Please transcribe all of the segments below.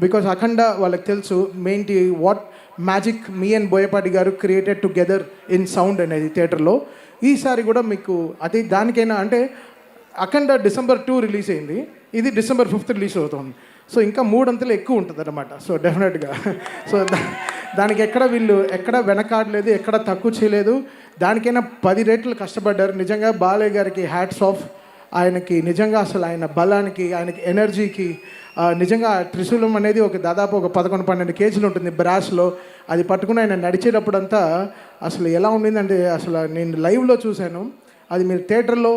Because Akhanda వాళ్ళకి తెలుసు మెయిన్టి what magic me and Boyapati garu created together in sound అనేది థియేటర్లో ఈసారి కూడా మీకు అది దానికైనా అంటే అఖండ డిసెంబర్ టూ రిలీజ్ అయింది. ఇది డిసెంబర్ ఫిఫ్త్ రిలీజ్ అవుతుంది. సో ఇంకా మూడంతలు ఎక్కువ ఉంటుంది అనమాట సో డెఫినెట్గా సో దా- దానికి ఎక్కడ వీళ్ళు ఎక్కడ వెనకాడలేదు ఎక్కడ తక్కువ చేయలేదు. దానికైనా పది రేట్లు కష్టపడ్డారు. నిజంగా బాలయ్య గారికి హ్యాట్స్ ఆఫ్ ఆయనకి నిజంగా అసలు ఆయన బలానికి ఆయనకి ఎనర్జీకి నిజంగా త్రిశూలం అనేది ఒక దాదాపు ఒక పదకొండు పన్నెండు కేజీలు ఉంటుంది బ్రాస్లో. అది పట్టుకుని ఆయన నడిచేటప్పుడంతా అసలు ఎలా ఉండిందంటే అసలు నేను లైవ్లో చూశాను. అది మీరు థియేటర్లో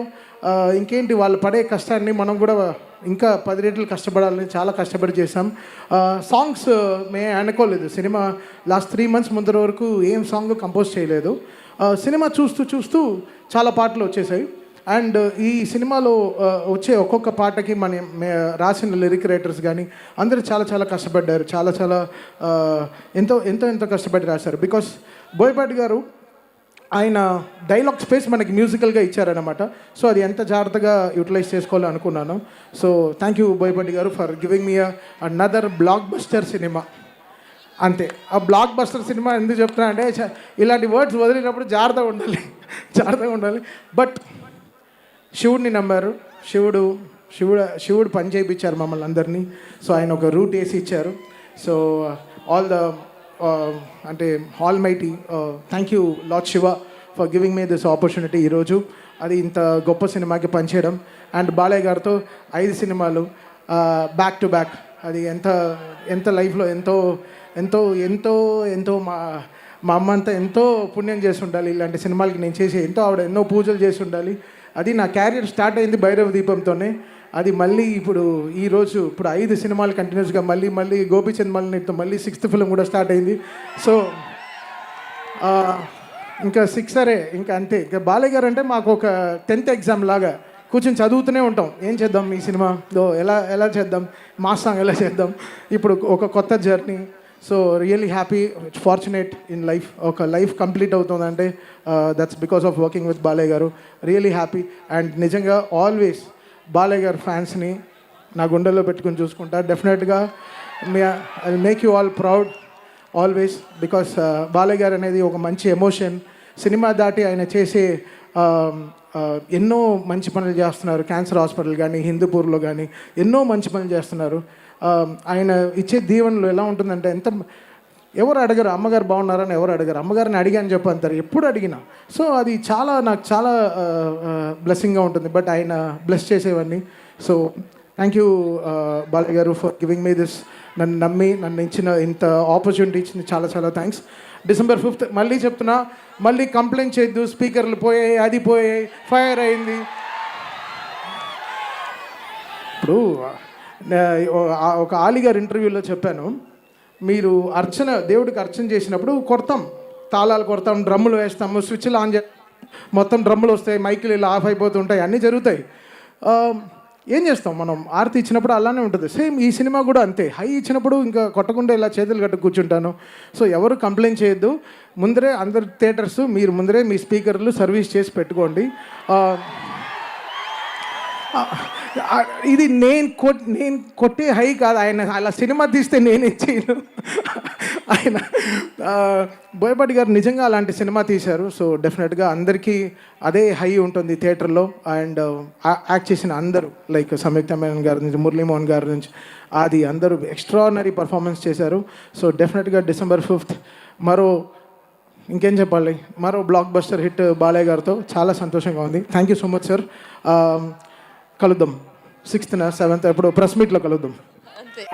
ఇంకేంటి వాళ్ళు పడే కష్టాన్ని మనం కూడా ఇంకా పది రేట్లు కష్టపడాలని చాలా కష్టపడి చేసాం సాంగ్స్ మే అనుకోలేదు. సినిమా లాస్ట్ త్రీ మంత్స్ ముందర వరకు ఏం సాంగ్ కంపోజ్ చేయలేదు. సినిమా చూస్తూ చూస్తూ చాలా పాటలు వచ్చేసాయి. అండ్ ఈ సినిమాలో వచ్చే ఒక్కొక్క పాటకి మన రాసిన లిరిక్ రైటర్స్ కానీ అందరూ చాలా చాలా కష్టపడ్డారు. చాలా చాలా ఎంతో ఎంతో ఎంతో కష్టపడి రాశారు. బికాస్ బోయపాటి గారు ఆయన డైలాగ్ స్పేస్ మనకి మ్యూజికల్గా ఇచ్చారనమాట సో అది ఎంత జాగ్రత్తగా యూటిలైజ్ చేసుకోవాలో అనుకున్నాను. So thank you Boyapati garu for giving me another blockbuster cinema అంతే. ఆ బ్లాక్ బస్టర్ సినిమా ఎందుకు చెప్తున్నా అంటే ఇలాంటి వర్డ్స్ వదిలినప్పుడు జాగ్రత్తగా ఉండాలి. జాగ్రత్తగా ఉండాలి. బట్ శివుడిని నమ్మారు. శివుడు శివుడు శివుడు పని చేయించారు మమ్మల్ని అందరినీ. సో ఆయన ఒక రూట్ వేసి ఇచ్చారు. So uh, all the uh, అంటే almighty thank you Lord Shiva for giving me this opportunity ఈరోజు అది ఇంత గొప్ప సినిమాకి పనిచేయడం. అండ్ బాలయ్య గారితో ఐదు సినిమాలు బ్యాక్ టు బ్యాక్ అది ఎంత ఎంత లైఫ్లో ఎంతో ఎంతో ఎంతో ఎంతో మా మా అమ్మ అంతా ఎంతో పుణ్యం చేసి ఉండాలి. ఇలాంటి సినిమాలకి నేను చేసి ఎంతో ఆవిడ ఎన్నో పూజలు చేసి ఉండాలి. అది నా క్యారియర్ స్టార్ట్ అయింది భైరవ దీపంతోనే. అది మళ్ళీ ఇప్పుడు ఈరోజు ఇప్పుడు ఐదు సినిమాలు కంటిన్యూస్గా మళ్ళీ మళ్ళీ గోపీచంద్ మల్లితో మళ్ళీ సిక్స్త్ ఫిల్మ్ కూడా స్టార్ట్ అయింది. సో ఇంకా సిక్స్ సరే ఇంకా అంతే. ఇంకా బాలయ్య గారు అంటే మాకు ఒక టెన్త్ ఎగ్జామ్ లాగా కూర్చొని చదువుతూనే ఉంటాం. ఏం చేద్దాం ఈ సినిమా? ఎలా ఎలా చేద్దాం? మా సాంగ్ ఎలా చేద్దాం? ఇప్పుడు ఒక కొత్త journey so really happy fortunate in life ఒక లైఫ్ కంప్లీట్ అవుతుందంటే that's because of working with Balayya garu really happy and నిజంగా ఆల్వేస్ బాలయ్య గారు ఫ్యాన్స్ని నా గుండెల్లో పెట్టుకుని చూసుకుంటా. డెఫినెట్గా may I make you all proud always because Balayya garu అనేది ఒక మంచి ఎమోషన్ సినిమా దాటి ఆయన చేసే um, uh, ఎన్నో మంచి పనులు చేస్తున్నారు. క్యాన్సర్ హాస్పిటల్ కానీ హిందూపూర్లో కానీ ఎన్నో మంచి పనులు చేస్తున్నారు. ఆయన ఇచ్చే దీవెనలు ఎలా ఉంటుందంటే ఎంత ఎవరు అడగరు అమ్మగారు బాగున్నారని ఎవరు అడగరు. అమ్మగారిని అడిగాని చెప్పి అంటారు. ఎప్పుడు అడిగినా. సో అది చాలా నాకు చాలా బ్లెస్సింగ్గా ఉంటుంది. బట్ ఆయన బ్లెస్ చేసేవన్నీ సో థ్యాంక్ యూ బాలయ్య గారు ఫర్ గివింగ్ మీ దిస్ నన్ను నమ్మి నన్ను ఇచ్చిన ఇంత ఆపర్చునిటీ ఇచ్చింది చాలా చాలా థ్యాంక్స్ డిసెంబర్ ఫిఫ్త్ మళ్ళీ చెప్తున్నా మళ్ళీ కంప్లైంట్ చేయొద్దు. స్పీకర్లు పోయాయి అది పోయాయి ఫైర్ అయింది. ఇప్పుడు ఒక ఆలిగారు ఇంటర్వ్యూలో చెప్పాను. మీరు అర్చన దేవుడికి అర్చన చేసినప్పుడు కొడతాం. తాళాలు కొడతాం డ్రమ్ములు వేస్తాము స్విచ్లు ఆన్ చే మొత్తం డ్రమ్ములు వస్తాయి మైకులు ఇలా ఆఫ్ అయిపోతుంటాయి అన్నీ జరుగుతాయి. ఏం చేస్తాం మనం? ఆర్తి ఇచ్చినప్పుడు అలానే ఉంటుంది. సేమ్ ఈ సినిమా కూడా అంతే. హై ఇచ్చినప్పుడు ఇంకా కొట్టకుండా ఇలా చేతులు కట్టు కూర్చుంటాను. సో ఎవరు కంప్లైంట్ చేయొద్దు. ముందరే అందరు థియేటర్స్ మీరు ముందరే మీ స్పీకర్లు సర్వీస్ చేసి పెట్టుకోండి. ఇది నేను కొట్ నేను కొట్టే హై కాదు. ఆయన అలా సినిమా తీస్తే నేనే చేయను. ఆయన బోయపాటి గారు నిజంగా అలాంటి సినిమా తీశారు. సో డెఫినెట్గా అందరికీ అదే హై ఉంటుంది థియేటర్లో. అండ్ యాక్ట్ చేసిన అందరూ లైక్ సంయుక్త మేనన్ గారి నుంచి మురళీమోహన్ గారి నుంచి అది అందరూ ఎక్స్ట్రానరీ పర్ఫార్మెన్స్ చేశారు. సో డెఫినెట్గా డిసెంబర్ ఫిఫ్త్ మరో ఇంకేం చెప్పాలి? మరో బ్లాక్ బస్టర్ హిట్ బాలయ్య గారితో చాలా సంతోషంగా ఉంది. Thank you so much sir. కలుద్దాం. సిక్స్త్ సెవెంత్ ఎప్పుడు ప్రెస్ మీట్లో కలుద్దాం. అంతే.